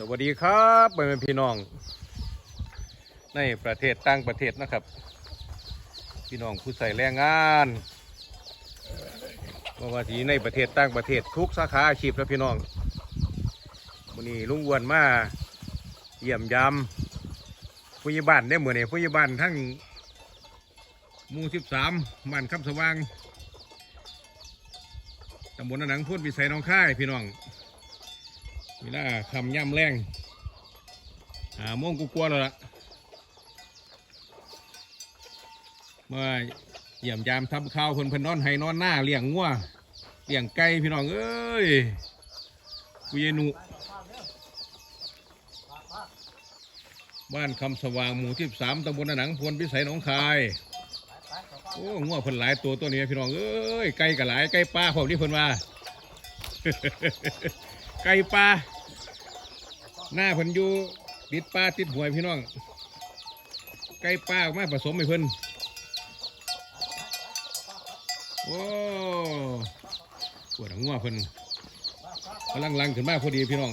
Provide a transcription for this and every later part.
สวัสดีครับพ่อแม่พี่น้อง ในประเทศต่างประเทศนะครับ พี่น้องผู้ใส่แรงงานว่าว่าทีในประเทศต่างประเทศทุกสาขาอาชีพแล้วพี่น้องวันนี้ลุงอ้วนมาเยี่ยมยามผู้ใหญ่บ้านเนี่ยเหมือนเนี่ยผู้ใหญ่บ้านทั้งมู่สิบสามบ้านคำสว่างตำบลหนังพูดวิสัยน้องค่ายพี่น้อง เวลาคำย่ำแรงหาโมงกูกลัวแล้วล่ะเมื่อเยี่ยมยามทำข้าวเพิ่นพนนอนให้นอนหน้าเลี้ยงงัวเลี้ยงไก่พี่น้องเอ้ยกุยหนุบ้านคำสว่างหมู่ที่สามตำบลหนังพวนพิสัยหนองคายโอ้งัวเพิ่นหลายตัวตัวนี้พี่น้องเอ้ยไก่ก็หลายไก่ปลาพวกนี้เพิ่นว่า ไก่ปลาหน้าเพิ่นอยู่ติดปลาติดหวยพี่น้อง ไก่ปลาออกมาผสมให้เพิ่นโอ้ปวดหัวเพิ่นกำลังลังขึ้นมาพอดีพี่น้อง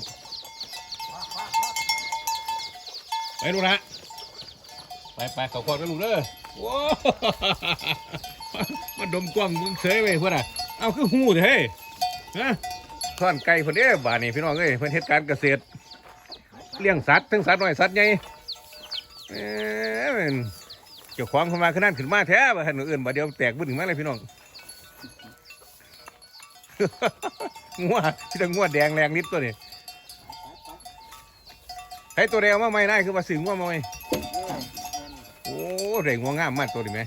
ไปลูนะไปไปเขาคอดกันลูกเด้อว้ามาดมกล้องมึงเสยไปเพื่อนอะเอาคือหูเถอะเฮ้ยฮะ ท่อนไก่เพิ่นเด้บ้านนี้พี่น้องเอ้ยเพิ่นเฮ็ดการเกษตร เลี้ยงสัตว์ทั้งสัตว์น้อยสัตว์ใหญ่เอ้ยมันเจ้าของเข้ามาขึ้นนั่นขึ้นมาแท้บ่ทันอื่นบ่เดียวแตกบึ้นมาเลยพี่น้องงัวที่ต้องงัวแดงแรงนิดตัวนี้ให้ตัวเดียวมาไม่ได้คือว่าสื่องัวมาไม่โอ้เร่งงัวงามมากตัวนี้ไหม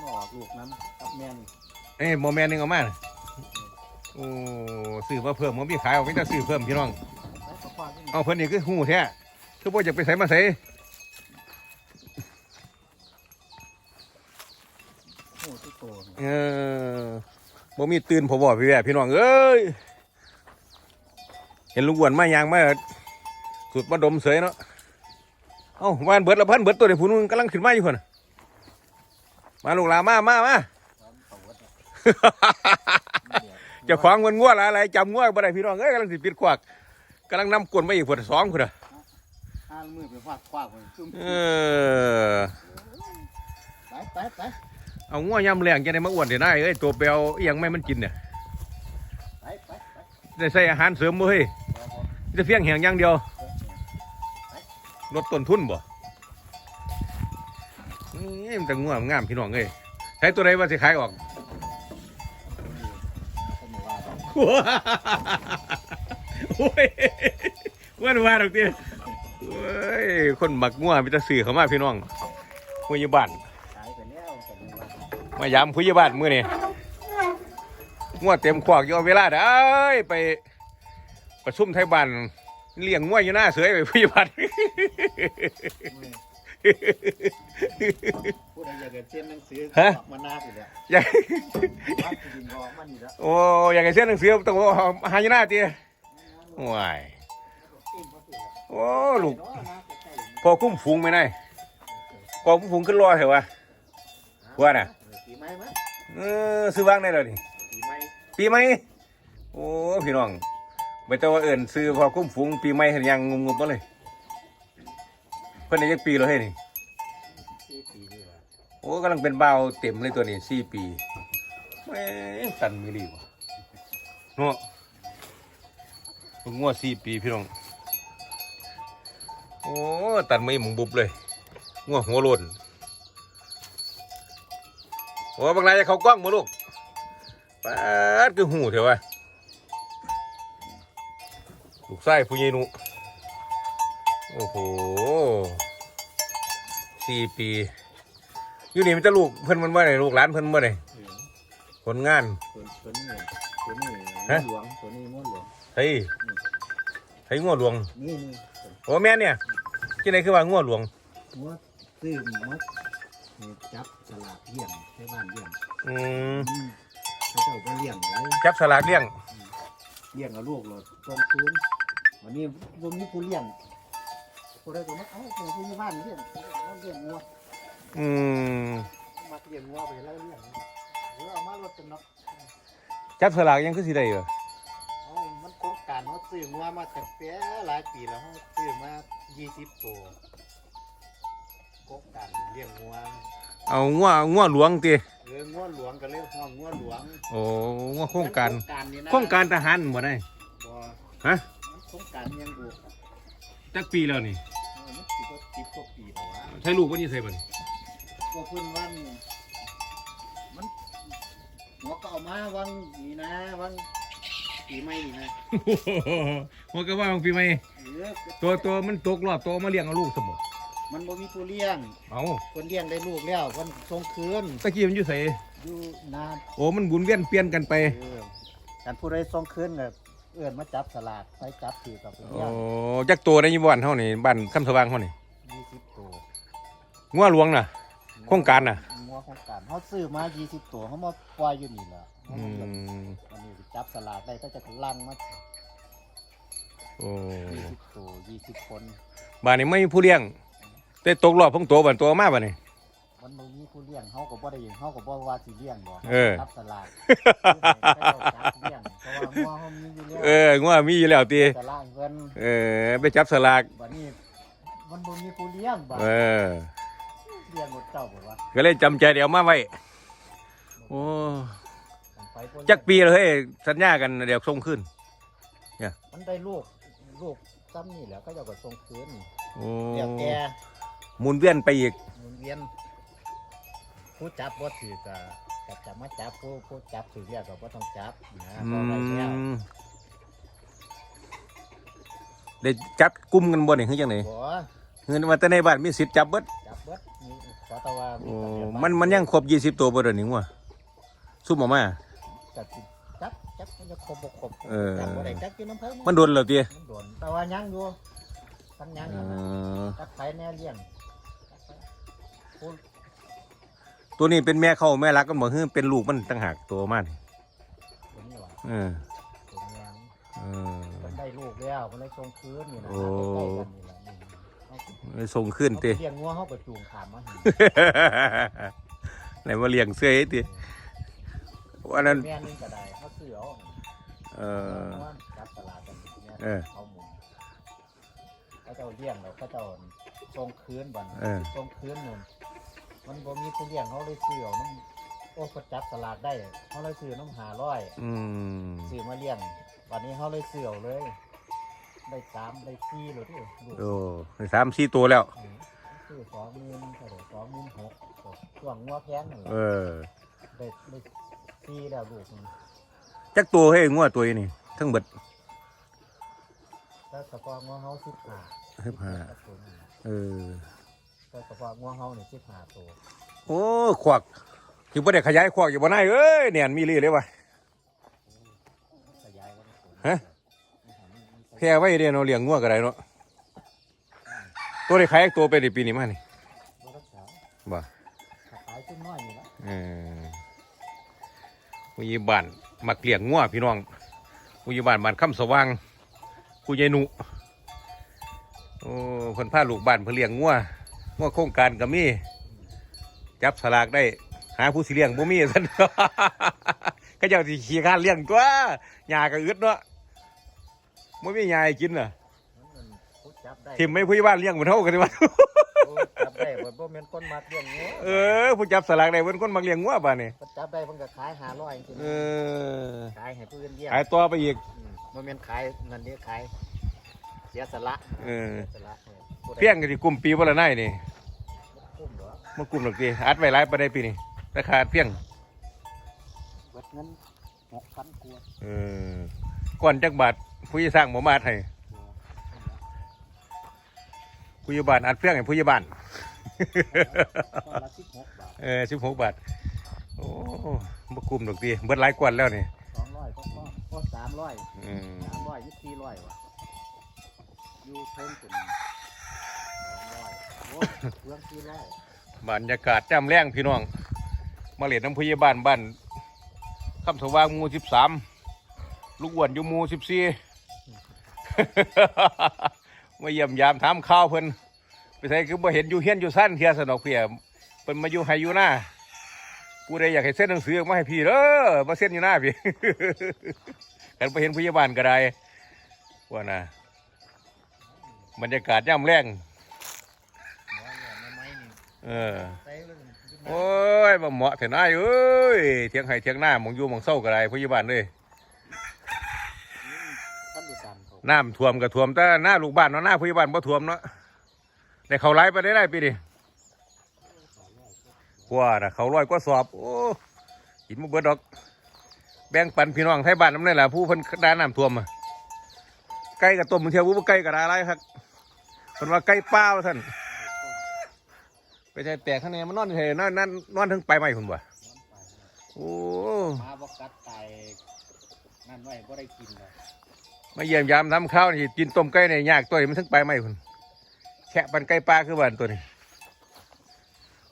หงอกลูกน้ำกับแมนเอ้ยโมแมนหนึงเอามาน่ะโอ้ ซื้อมาเพิ่มมันมีขายเอาไม่ต้องซื้อเพิ่มพี่น้องใช้ข้าวที่นี่เอาเพิ่นนี่คือหูแท้คือพ่อจะไปใส่มาใส่โอ้ที่โตนี่เออบ่มีตื่นผมบอกพี่แว่พี่น้องเอ้ย เห็นลุงอ้วนมายางมาสุดมาดมเสยเนาะ เอ้าว่านเบิดละพันเบิดตัวเดียวผู้นึงกำลังขึ้นมาอยู่คนน่ะมาลูกหลานมามามาพร้อม เขาวัดเจ้าของมันง่วละอะไรจำง่วบ่ได้พี่น้องเอ้ยกำลังสิปิดกวักกำลังนำกวนมาอีกพวดสองคนน่ะห้ามือไปฟาดคว้าคนซุ่มเออไปไปไปเอาง่วยำแรงจะได้มาอ้วนเดี๋ยวได้เอ้ยตัวเปลวอหยังไม่มันกินเนี่ยไปไปไปได้ใส่อาหารเสริมบ่เฮ้ยจะเพียงแหงอย่างเดียวลดต้นทุนบ่นี่มันจะง่วงงามพี่น้องเอ้ยใช้ตัวใดว่าสิขายออก คน ว่าโอ้ยว่าว่าดอกเตี้ยโอ้ยคนหมักง่วมีแต่สื่อเขามาพี่น้องผู้ใหญ่บ้านขายไปแล้วแต่ไม่ว่ายามผู้ใหญ่บ้านมื้อนี้ง่วเต็มขวากอยู่เอาเวลาได้ไปประชุมไทยบ้านเลี้ยงง่วอยู่หน้าเสือไปผู้ใหญ่บ้าน ผู้ใดอยากจะเช่นหนังสือฮะมานาสิแล้วอยากวัดที่ดินรอมันนี่แล้วโอ้อยากให้เส้นหนังสือต้องเอาหายหน้าเตี้ยว้ายโอ้ลูกพอคุ้มฝูงไม่ได้พอคุ้มฝูงขึ้นรอเถอะวะว่าน่ะปีใหม่ไหมเออซื้อวางได้เลยนี่ ปีใหม่ปีใหม่โอ้พี่น้องไม่ต้องว่าเอิ่นซื้อพอคุ้มฝูงปีใหม่เห็นยังงงๆมาเลยเพิ่นได้ยักปีแล้วเฮ้ยนี่ปีปีนี่ว่ะโอ้กำลังเป็นเบาวเต็มเลยตัวนี้สี่ปีแม่งตันมีดีวะเนาะเพิ่งงวดสี่ปีพี่น้องโอ้ตันไม่หมุงบุบเลยงวดหัวโลนโอ้บางรายจะเขากล้องมาลูกป๊าดคือหูเถอะวะลูกไส้ผู้ใหญ่หนุโอ้โห สี่ปี อยู่นี่มันจะลูกเพิ่นมันว่าไหนลูกหลานเพิ่นว่าไหนเออผลงานตัวตัวนี้ตัวนี้ฮะหลวงตัวนี้ม้วนหลวงเฮ้ยเฮ้ยงัวหลวงนี่นี่โอ้แม่นเนี่ยที่ไหนคือว่างัวหลวงม้วนซื้อม้วนนี่จับสลากเลี้ยงใช้บ้านเลี้ยงอืมอืมเขาเจ้าก็เลี้ยงเลยจับสลากเลี้ยงเลี้ยงกับลูกเลยตรงคืนวันนี้วันนี้กูเลี้ยง กูได้ตัวมาเอ้ากูกูอยู่บ้านเลี้ยงเลี้ยงงัวอืมมาเลี้ยงงัวไปไล่เลี้ยงหรือเอามารถกันเนาะจับสลากยังคือสิได้เหรอเอมันโครงการเขาซื้องัวมาจากเปียหลายปีแล้วเขาซื้อมายี่สิบตัวโครงการเลี้ยงงัวเอางัวงัวหลวงติเอองัวหลวงก็เรียกห้องงัวหลวงโอ้งัวโครงการโครงการทหารบ่ได้บ่ฮะโครงการยังอยู่จักปีแล้วนี่ สิบกว่าสิบกว่าปีแล้ววะใช้ลูกบ่นี่ใส่บ่นี่พวกเพิ่นวันมันหัวก็เอามาวังนี่นะวังปีใหม่นี่นะมันก็ว่าบางปีใหม่เออตัวตัวมันตกรอบตัวมาเลี้ยงเอาลูกสมบ่มันบ่มีผู้เลี้ยงเอาคนเลี้ยงได้ลูกแล้วคนส่งคืนตะกี้มันอยู่ไสอยู่นานโอ้มันบุญเวียนเปลี่ยนกันไปเออการผู้ใดส่งคืนก็เอื้อนมาจับสลากไปจับถือกับเป็นโอ้เลี้ยงจักตัวในยี่บ้านเฮานี่บ้านคำสว่างเฮานี่ยี่สิบตัว งัวหลวงน่ะ โครงการน่ะ งัวโครงการเขาซื้อมายี่สิบตัวเขามาปล่อยอยู่นี่แหละอืมวันนี้จับสลากได้ก็จะลังมาโอ้ยี่สิบตัวยี่สิบคน บ้านนี้ไม่มีผู้เลี้ยง แต่ตกรอบของตัวบ้านตัวมาบ้านนี้ มันบ่มีผู้เลี้ยงเขาก็บ่ได้ยินเขาก็บ่ว่าสิเลี้ยงบ่เออ จับสลากให้เขาจับเลี้ยงเพราะว่างัวเขามีอยู่แล้วเอองัวมีอยู่แล้วติสลากเพิ่นเออไปจับสลาก บัดนี้มันบ่มีผู้เลี้ยงบ่เออ เลี้ยงหมดเจ้าบ่ว่าก็เลยจำใจเดี๋ยวมาไว้ โอ้มันไปบ่เลี้ยงจักปีเลยเฮ้ยสัญญากันเดี๋ยวส่งขึ้น มันได้ลูกลูกซ้ำนี่แหล้วก็เจ้าก็ส่งคืนโอ้เดี๋ยวแกหมุนเวียนไปอีก หมุนเวียนผู้จับบ่ถือก็ก็จะมาจับผู้ผู้จับถือเรียกก็บ่ต้องจับนะอืพอได้แล้วมได้จับกลุ่มกันบ่นี่คือจังไดบ่ เงินมาแต่ในบ้านมีสิทธิ์จับเบิดจับเบิดมี ขอตะว่าโอ้ระเบียบมันมันยังครบ20ตัวบ่เด้อนี่งัวซุ่มออกมาก็สิจับจับมันจะครบบ่ครบเออจับบ่ได้จับกินน้ำเพิ่มมันโดนแล้วติมันโดนแต่ว่ายังอยู่ทันยังเออยู่นะอจับไปแน่เลี้ยงจับไปผู้ตัวนี้เป็นแม่เข้าแม่รักกันบ่คือเป็นลูกมันต่างหากตัวมันตัวนี้ว่าเออตัวนี้เออมันได้ลูกแล้วมันเลยส่งคืนนี่นะโอ้ใกล้ๆกันนี่แหละนี่ เอาสิเลยส่งขึ้นติเลี้ยงงัวเขาก็จูงขามมาให้ไหนมาเลี้ยงเสื้อไอ้ติวันนั้นแม่นึงก็ได้เขาซื้อเอาเออเพราะว่าจับตลาดกันเนี่ยเออเขาหมุนเขาเจ้าเลี้ยงแล้วเขาเจ้าส่งคืนบันเออส่งคืนนู่นมันบ่มีผู้เลี้ยงเขาเลยซื้อเอาน้ำโอ้เขาจับตลาดได้เขาเลยซื้อน้ำหาร้อยอืมซื้อมาเลี้ยงวันนี้เขาเลยซื้อเอาเลย ได้สามได้สี่เลยที่ลูกโอ้ได้สามสี่ตัวแล้วอืมซื้อสองหมื่นเท่าไหร่สองหมื่นหกช่วงงัวแพงนั่นแหละเออ ได้ได้สี่แล้วลูกมันจักตัวให้งัวตัวนี้ทั้งเบิด แล้วเฉพาะงัวเฮาสิบห้าสิบห้า ตัวนี้เออแต่เฉพาะงัวเฮานี่สิบห้าตัวโอ้ขวักคือบ่ได้ขยายขวักอยู่บ่ได้เอ้ยเนี่ยมีรีเลยว่ะขยายไว้ในตัวฮะ แพ้ไว้เด้เนาะเลี้ยงงัวก็ได้เนาะตัวได้ขายตัวไปในปีนี้มานี่บ่รักษาบ่ถ้าขายขึ้นน้อยนี่ละเออผู้ใหญ่บ้านมักเลี้ยงงัวพี่น้องผู้ใหญ่บ้านบ้านคำสว่างผู้ใหญ่หนุโอ้เพิ่นพาลูกบ้านเพิ่นเลี้ยงงัวงัวโครงการก็มีจับสลากได้หาผู้สิเลี้ยงบ่มีซั่นก็เจ้าสิขี้ข้านเลี้ยงตัวหญ้าก็อึดเนาะ บ่มีหญ้าให้กินน่ะมันมันผู้จับได้ทิมไม่ผู้ใหญ่บ้านเลี้ยงบ่เท่ากันดีว่าผู้จับได้บ่บ่แม่นคนมักเลี้ยงงัวเออผู้จับสลากได้เพิ่นคนมักเลี้ยงงัวบ้านนี่ผู้จับได้เพิ่นก็ขาย500จังซี่เออขายให้ผู้อื่นเลี้ยงขายตัวไปอีกอืมบ่แม่นขายเงินเด้ขายเสียสละเออเสียสละให้ผู้ใดเพียงก็สิกลุ่มปีบ่ละนายนี่บ่คุ้มดอกมากลุ่มดอกติอัดไว้หลายปานใดปีนี้ราคาเพียงเบิดเงิน6,000กว่าเออก่อนจักบาท ผู้ใหญ่สร้างบ่มาอัดให้ผู้ใหญ่บ้านอัดเพียงให้ผู้ใหญ่บ้านตอนละ16บาทเออ16บาทโอ้บ่กลุ่มดอกติเบิดหลายกว่าแล้วนี่200ก็พอก็300อืมสามร้อยยี่สี่ร้อยวะอยู่เพิ่มเป็นสองร้อยโอ้ยเครื่องสี่ร้อยบรรยากาศแจ่มแรงพี่น้องมาเล่นน้ำผู้ใหญ่บ้านบ้านคำสว่างหมู่13ลูกอ้วนอยู่หมู่14 มาเยี่ยมยามถามข่าวเพิ่นไปใส่คือบ่เห็นอยู่เฮียนอยู่สั้นเทียสนอกเพียเพิ่นมาอยู่ไห้อยู่หน้ากูได้อยากให้เส้นหนังสือมาให้พี่เด้อมาเส้นอยู่หน้าพี่กันไปเห็นผู้ใหญ่บ้านก็ได้ว่านะบรรยากาศย่ำแรงเออโอ้ยบ่เหมาะเถอะนายเอ้ยเทียงไห้เทียงหน้ามองอยู่มองเศร้าก็ได้พยาบาลเลย ท่า น้ำท่วมก็ท่วมแต่หน้าลูกบ้านเนาะหน้าพยาบาลบ่ท่วมเนาะแต่เขาไล่ไปได้ได้ปีดิกว่านะเขาร้อยกว่าสอบโอ้กินมาเบิดดอก แบ่งปันพี่น้องไทยบ้านน้ำเลยล่ะผู้พิ่นด้านน้ำท่วมอะไก่กับต้มเทียวผู้บ่ไก่กับอะไรครับเพิ่นว่าไก่ป้าว่าท่านไปใช้แตกข้างในมันนอนเฉยนอนนั่นนอนถึงไปไหมคุณบ่โอ้มาบกัดไตนั่นไว้บ่ได้กินเลย มาเยี่ยมยามทำข้าวนี่กินต้มไก่ในยากตัวนี้มันถึงไปไหมคุณแค่ปันไก่ปลาคือบ้านตัวนี้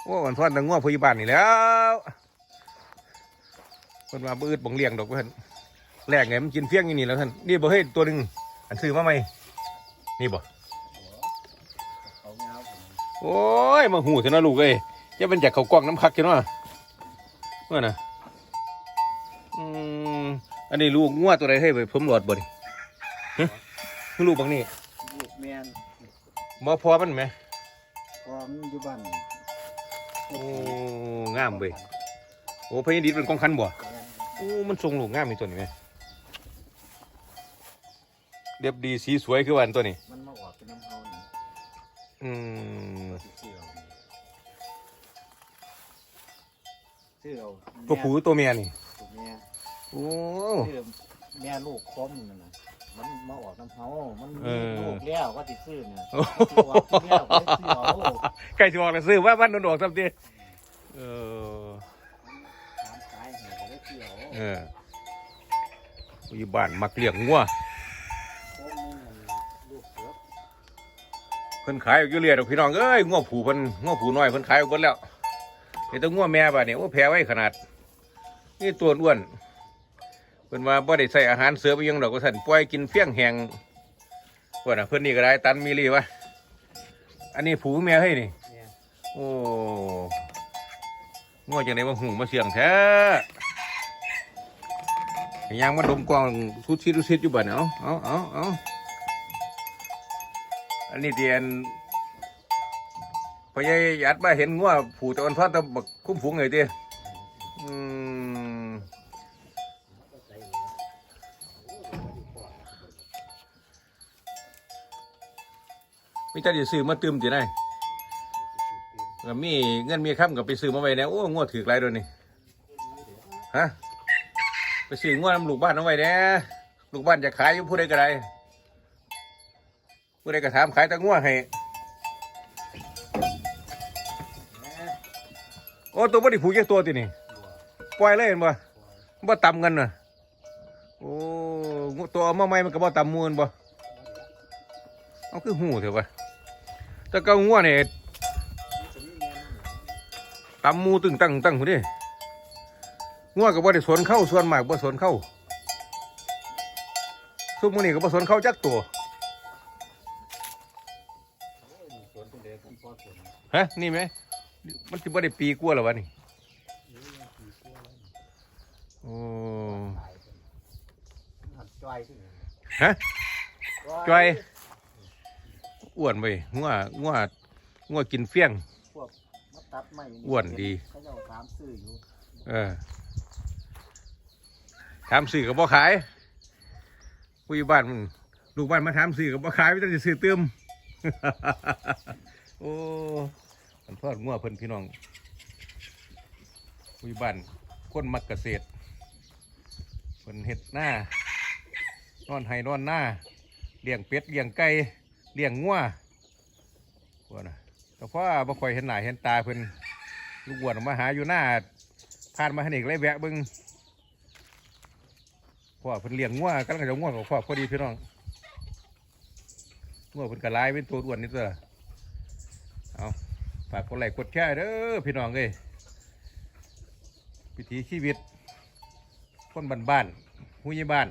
โอ้วันทอนแตังง่วงพยาบาลนี่แล้วคนมาบืดบังเลี้ยงดอกเพื่อนแรกไงมันกินเฟี้ยงอย่างนี้แล้วท่านนี่บ่เฮ้ยตัวหนึ่งอันซื้อมาไหมนี่บ่โอ้ยมาหูเถอะนะลูกเอ้ยจะเป็นจากเขากล้องน้ำคักกันวะเมื่อน่ะอืมอันนี้ลูกงัวตัวใดให้ไปผมหลอดบ่ดิ ฮะลูกบางนี่ลูกแมนบ่พอมันไหมพอมันอยู่บ้านโอ้งามเว้ยโอ้พญาดิษเป็นกองคันบ่โอ้มันทรงลูกงามนี่ตัวนี้ไหมเรียบดีสีสวยคือวันตัวนี้มันมาออกเป็นน้ำเฮานี่อืมชื่อเอาชื่อเอาตัวผู้ตัวเมียนี่ตัวแม่โอ้ชื่อแม่ลูกคมนั่นน่ะมั นมาออกน้ำเฮามันเอมีอลูกแล้วก็ติดซื้อเนี่ยโอ้สิออกแล้วก็สิเอาใกล้จะออกแล้วซื้อว่าบ้านโดนดอกสักทีเออถามขายให้ก็ได้เกี่ยวเอออยู่บ้านมักเลี้ยงงัวคมนี่มันลูกเสือเพิ่นขายอยู่เรื่อยดอกพี่น้องเอ้ยงัวผูเพิ่นงัวผูน้อยเพิ่นขายเอาเบิดแล้วเห็นแต่งัวแม่บ่าดนี่โอ้แพ้ไว้ขนาด นี่ตัวอ้วน เพิ่นว่าบ่ได้ใส่อาหารเสริมอิหยังดอกก็สั่นปล่อยกินเฟี้ยงแหงว่าน่ะเพิ่นนี่ก็ได้ตันมีรีวะอันนี้ผูแม่ให้นี่เนี่ยโอ้งัวจังได๋มาหุงมาเสียงแท้ยังมาดมกวางทุดชิดทุดชิดอยู่บัดเนี่ยเอาเอาเอาเอาอันนี้เตียนพอใหญ่ยัดมาเห็นงัวผูตะวันทอดตะบักคุ้มฝูงไงเตี้ยอืม มีแต่จะซื้อมาตืมจีได้ก็มีเงินมีคำกับไปซื้อมาไว้เนี่ยโอ้งวดถือไรด้วยนี่ฮะไปซื้องวดน้ำลูกบ้านเอาไว้เนี่ยลูกบ้านจะขายอยู่ผู้ใดก็ได้ผู้ใดก็ถามขายแตะงวดให้โอ้ตัวบ่ได้ผูกแค่ตัวตินี่ปล่อยเลยเห็นบ่บ่ต่ำกันน่ะโอ้ตัวเอามาใหม่มันก็บ่ต่ำมูลบ่เอาคือหูเถอะวะ แต่ก็งัวเนี่ยตำหมูตึงตั้งตั้งหูดิงัวก็บ่ได้สวนเข้าส่วนมากบ่สวนเข้าซุมมื้อนี้ก็บ่สวนเข้าจักตัวสวนคนเดียวผมพอสวนฮะนี่ไหมมันสิบ่ได้ปีกว่าแล้ววะนี่โอ้หัดจ้อยขึ้นฮะจอย อ้วนไปงัวงัวงัวกินเฟี้ยง พวกมาตัดไม้อ้วนดี เขาจะเอาตามซื้ออยู่เออถามสื่อกับบ่ขายผู้อยู่บ้านมันลูกบ้านมาถามสื่อกับบ่ขายไม่ต้องจะซื้อเติม โอ้มันทอดงัวเพิ่นพี่น้องผู้อยู่บ้านคนมักเกษตรเพิ่นเห็ดหน้านอนไห้นอนหน้าเลี้ยงเป็ดเลี้ยงไก่ เลี้ยงงัวพวกน่ะแต่พ่อบ่ค่อยเห็นหน้าเห็นตาเพิ่นลูกอ้วออกมาหาอยู่หน้าผ่านมาห้เด็กเลยแวะเบิ้งพ่อเพิ่นเลี้ยงงัวกำลังจะงัวของพ่อพอดีพี่น้องงัวเพิ่นกระลายเป็นตัวอ้วนนี่ตัวเอาฝากกดไลค์กดแชร์เด้อพี่น้องเอ้ยวิถีชีวิต คนบ้านบ้านๆผู้ใหญ่บ้าน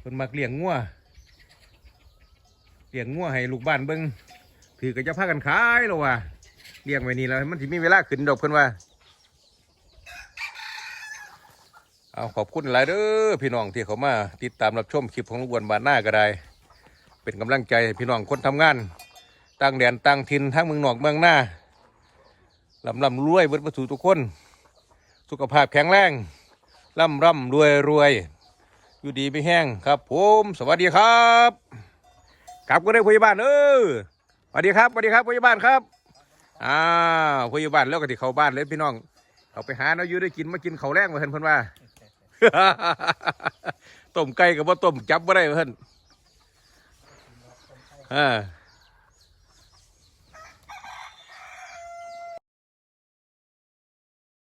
เพิ่นมักเลี้ยงงัว เลี้ยงงัวให้ลูกบ้านเบิ้งถือก็จะพากันขายแล้วว่ะเลี้ยงไว้นี่แล้วมันสิมีเวลาขึ้นดอกเพิ่นว่าเอาขอบคุณหลายเด้อพี่น้องที่เขามาติดตามรับชมคลิปของลุงอ้วนบานหน้าก็ได้ เป็นกำลังใจพี่น้องคนทำงานตั้งแดนตั้งทินทั้งเมืองนอกเมืองหน้าลำลำรวยเบิดประสูทุกคน สุขภาพแข็งแรงร่ำร่ำรวยรวยอยู่ดีไม่แห้งครับผม สวัสดีครับ กลับก็ได้พยาบาลเออสวัสดีครับสวัสดีครับพยาบาลครับอ่าพยาบาลแล้วก็ที่เข้าบ้านเลยพี่น้องเขาไปหาเนาะอยู่ได้กินมากินเขาแรงมาเห็นเพิ่นว่าต้มไก่กับว่าต้มจับมาได้เพิ่นอ่า